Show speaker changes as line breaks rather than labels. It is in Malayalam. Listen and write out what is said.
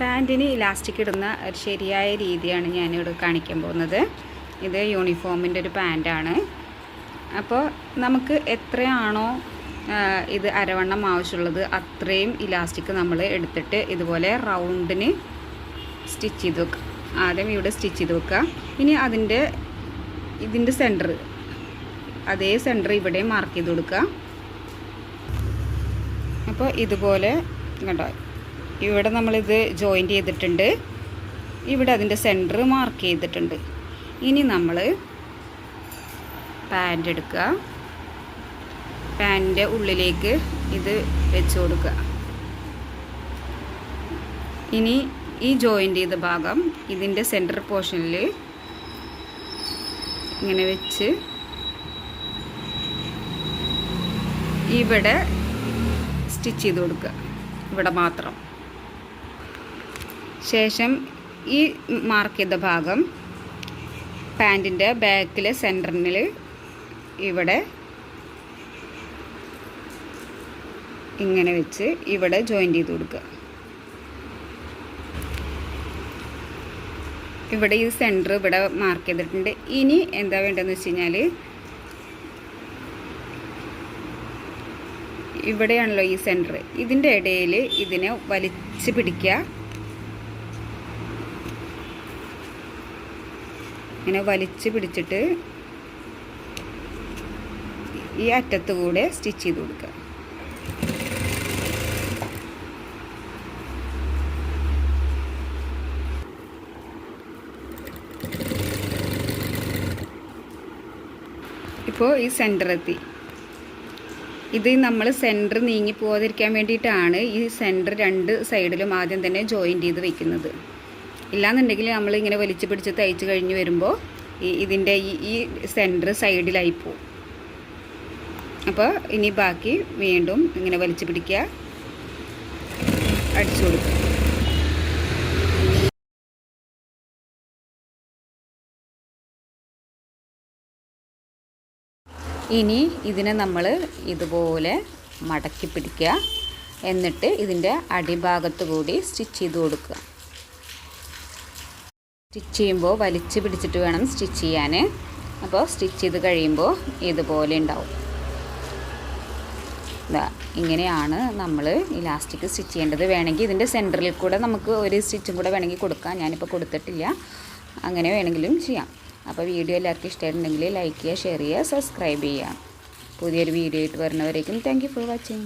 പാന്റിന് ഇലാസ്റ്റിക് ഇടുന്ന ഒരു ശരിയായ രീതിയാണ് ഞാനിവിടെ കാണിക്കാൻ പോകുന്നത്. ഇത് യൂണിഫോമിന്റെ ഒരു പാന്റാണ്. അപ്പോൾ നമുക്ക് എത്രയാണോ ഇത് അരവണ്ണം ആവശ്യമുള്ളത് അത്രയും ഇലാസ്റ്റിക് നമ്മൾ എടുത്തിട്ട് ഇതുപോലെ റൗണ്ടിന് സ്റ്റിച്ച് ചെയ്ത് വെക്കുക ആദ്യം ഇവിടെ സ്റ്റിച്ച് ചെയ്ത് വെക്കുക ഇനി അതിന്റെ ഇതിന്റെ സെന്റർ അതേ സെന്റർ ഇവിടെ മാർക്ക് ചെയ്ത് കൊടുക്കുക അപ്പോൾ ഇതുപോലെ കണ്ടോ? ഇവിടെ നമ്മളിത് ജോയിന്റ് ചെയ്തിട്ടുണ്ട്. ഇവിടെ അതിന്റെ സെന്റർ മാർക്ക് ചെയ്തിട്ടുണ്ട്. ഇനി നമ്മൾ പാന്റ് എടുക്കുക പാന്റിന്റെ ഉള്ളിലേക്ക് ഇത് വെച്ച് കൊടുക്കുക ഇനി ഈ ജോയിന്റ് ചെയ്ത ഭാഗം ഇതിന്റെ സെന്റർ പോർഷനിൽ ഇങ്ങനെ വെച്ച് ഇവിടെ സ്റ്റിച്ച് ചെയ്ത് കൊടുക്കുക ഇവിടെ മാത്രം. ശേഷം ഈ മാർക്ക് ചെയ്ത ഭാഗം പാന്റിന്റെ ബാക്കിലെ സെന്ററിൽ ഇവിടെ ഇങ്ങനെ വെച്ച് ഇവിടെ ജോയിന്റ് ചെയ്ത് കൊടുക്കുക. ഇവിടെ ഈ സെന്റർ ഇവിടെ മാർക്ക് ചെയ്തിട്ടുണ്ട്. ഇനി എന്താ വേണ്ടതെന്ന് വെച്ച് കഴിഞ്ഞാൽ ഇവിടെയാണല്ലോ ഈ സെന്റർ ഇതിന്റെ ഇടയിൽ ഇതിനെ വലിച്ചു പിടിക്കുക. ഇങ്ങനെ വലിച്ച് പിടിച്ചിട്ട് ഈ അറ്റത്ത് കൂടെ സ്റ്റിച്ച് ചെയ്ത് കൊടുക്കുക. ഇപ്പോൾ ഈ സെന്റർ എത്തി. ഇത് നമ്മൾ സെന്റർ നീങ്ങി പോകാതിരിക്കാൻ വേണ്ടിയിട്ടാണ് ഈ സെന്റർ രണ്ട് സൈഡിലും ആദ്യം തന്നെ ജോയിന്റ് ചെയ്ത് വെക്കുന്നത്. ഇല്ലാന്നുണ്ടെങ്കിൽ നമ്മൾ ഇങ്ങനെ വലിച്ചു പിടിച്ച് തയ്ച്ച് കഴിഞ്ഞ് വരുമ്പോൾ ഈ ഇതിന്റെ ഈ ഈ സെന്റർ സൈഡിലായി പോവും. അപ്പോൾ ഇനി ബാക്കി വീണ്ടും ഇങ്ങനെ വലിച്ചു പിടിക്കുക. അടിച്ചു കൊടുക്കുക. ഇനി ഇതിനെ നമ്മൾ ഇതുപോലെ മടക്കി പിടിക്കുക. എന്നിട്ട് ഇതിന്റെ അടിഭാഗത്ത് കൂടി സ്റ്റിച്ച് ചെയ്ത് കൊടുക്കുക. സ്റ്റിച്ച് ചെയ്യുമ്പോൾ വലിച്ച് പിടിച്ചിട്ട് വേണം സ്റ്റിച്ച് ചെയ്യാൻ. അപ്പോൾ സ്റ്റിച്ച് ചെയ്ത് കഴിയുമ്പോൾ ഇതുപോലെ ഉണ്ടാവും. ഇതാ ഇങ്ങനെയാണ് നമ്മൾ ഇലാസ്റ്റിക് സ്റ്റിച്ച് ചെയ്യേണ്ടത്. വേണമെങ്കിൽ ഇതിന്റെ സെന്ററിൽ കൂടെ നമുക്ക് ഒരു സ്റ്റിച്ചും കൂടെ വേണമെങ്കിൽ കൊടുക്കാം. ഞാനിപ്പോൾ കൊടുത്തിട്ടില്ല. അങ്ങനെ വേണമെങ്കിലും ചെയ്യാം. അപ്പോൾ വീഡിയോ എല്ലാവർക്കും ഇഷ്ടമായിട്ടുണ്ടെങ്കിൽ ലൈക്ക് ചെയ്യുക ഷെയർ ചെയ്യുക സബ്സ്ക്രൈബ് ചെയ്യുക. പുതിയൊരു വീഡിയോ ആയിട്ട് വരുന്നവരേക്കും താങ്ക് ഫോർ വാച്ചിങ്